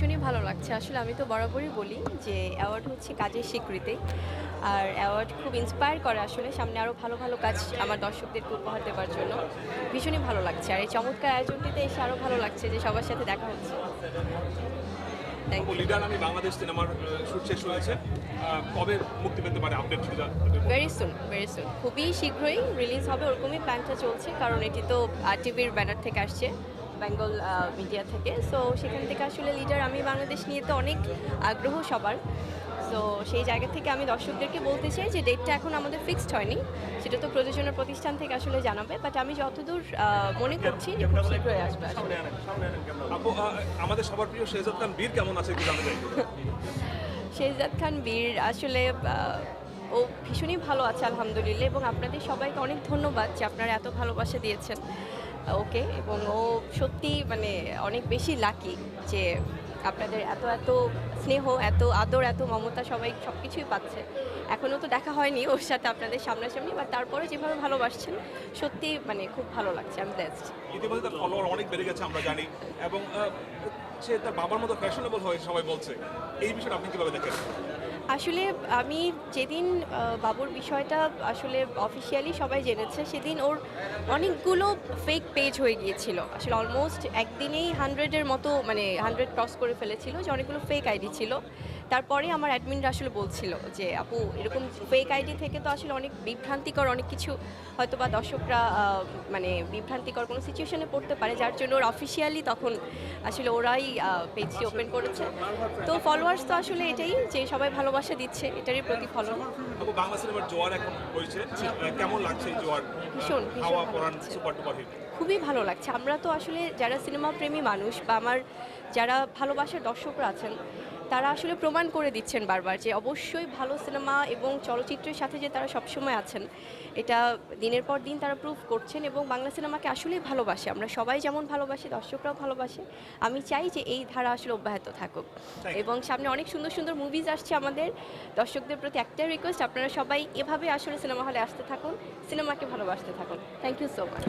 ভীষণই ভালো লাগছে। আসলে আমি তো বরাবরই বলি যে অ্যাওয়ার্ড হচ্ছে কাজের স্বীকৃতি। আর অ্যাওয়ার্ড খুব ইন্সপায়ার করে আসলে সামনে আরও ভালো ভালো কাজ আমার দর্শকদেরকে উপহার দেওয়ার জন্য। ভীষণই ভালো লাগছে। আর এই চমৎকার আয়োজনটিতে এসে আরও ভালো লাগছে যে সবার সাথে দেখা হচ্ছে। লিডার আমি বাংলাদেশ সিনেমার শুট শেষ হয়েছে। কবে মুক্তি পেতে পারে update very soon very soon খুবই শীঘ্রই রিলিজ হবে ওরকমই প্ল্যানটা চলছে। কারণ এটি তো টিভির ব্যানার থেকে আসছে। বেঙ্গল মিডিয়া থেকে। সো সেখান থেকে আসলে লিডার আমি বাংলাদেশ নিয়ে তো অনেক আগ্রহ সবার। সো সেই জায়গা থেকে আমি দর্শকদেরকে বলতে চাই যে ডেটটা এখন আমাদের ফিক্সড হয়নি। সেটা তো প্রযোজনা প্রতিষ্ঠান থেকে আসলে জানাবে। বাট আমি যতদূর মনে করছি যে খুব শীঘ্রই আসবে আমাদের সবার প্রিয় শেহজাদ খান বীর কেমন আছে শেহজাদ খান বীর আসলে ও ভীষণই ভালো আছে আলহামদুলিল্লাহ। এবং আপনাদের সবাইকে অনেক ধন্যবাদ যে আপনারা এত ভালোবাসা দিয়েছেন। ওকে, এবং ও সত্যি মানে অনেক বেশি লাকি যে আপনাদের এত এত স্নেহ, এত আদর, এত মমতা সবাই সব কিছুই পাচ্ছে। এখনও তো দেখা হয়নি ওর সাথে আপনাদের সামনাসামনি বা তারপরে যেভাবে ভালোবাসছেন, সত্যি মানে খুব ভালো লাগছে আমি ব্লেসড ইতিমধ্যে তার ফলোয়ার অনেক বেড়ে গেছে, আমরা জানি। এবং সে তার বাবার মতো ফ্যাশনেবল হয়ে সবাই বলছে। এই বিষয়টা আপনি কীভাবে দেখেন? আসলে আমি যেদিন বাবুর বিষয়টা আসলে অফিসিয়ালি সবাই জেনেছে, সেদিন ওর অনেকগুলো ফেক পেজ হয়ে গিয়েছিল। আসলে অলমোস্ট একদিনেই হান্ড্রেডের মতো মানে হান্ড্রেড ক্রস করে ফেলেছিল যে অনেকগুলো ফেক আইডি ছিল। তারপরে আমার অ্যাডমিনরা আসলে বলছিল যে, আপু, এরকম ফেক আইডি থেকে তো আসলে অনেক বিভ্রান্তিকর অনেক কিছু। হয়তো বা দর্শকরা মানে বিভ্রান্তিকর কোনো সিচুয়েশনে পড়তে পারে, যার জন্য ওর অফিসিয়ালি তখন আসলে ওরাই পেজটি ওপেন করেছে। তো ফলোয়ার্স তো আসলে এটাই যে, সবাই ভালোবাসা দিচ্ছে এটারই প্রতিফলন। বাংলা সিনেমার জোয়ার এখন হয়েছে। কেমন লাগছে জোয়ার? ভীষণ, ভীষণ হাওয়া পরান সুপার ডুপার হিট। খুবই ভালো লাগছে। আমরা তো আসলে যারা সিনেমা প্রেমী মানুষ বা আমার যারা ভালোবাসার দর্শকরা আছেন তারা আসলে প্রমাণ করে দিচ্ছেন বারবার যে অবশ্যই ভালো সিনেমা এবং চলচ্চিত্রের সাথে যে তারা সবসময় আছেন এটা দিনের পর দিন তারা প্রুভ করছেন এবং বাংলা সিনেমাকে আসলেই ভালোবাসে। আমরা সবাই যেমন ভালোবাসি দর্শকরাও ভালোবাসে। আমি চাই যে এই ধারা আসলে অব্যাহত থাকুক। এবং সামনে অনেক সুন্দর সুন্দর মুভিজ আসছে আমাদের। দর্শকদের প্রতি একটাই রিকোয়েস্ট আপনারা সবাই এভাবে আসলে সিনেমা হলে আসতে থাকুন সিনেমাকে ভালোবাসতে থাকুন। Thank you so much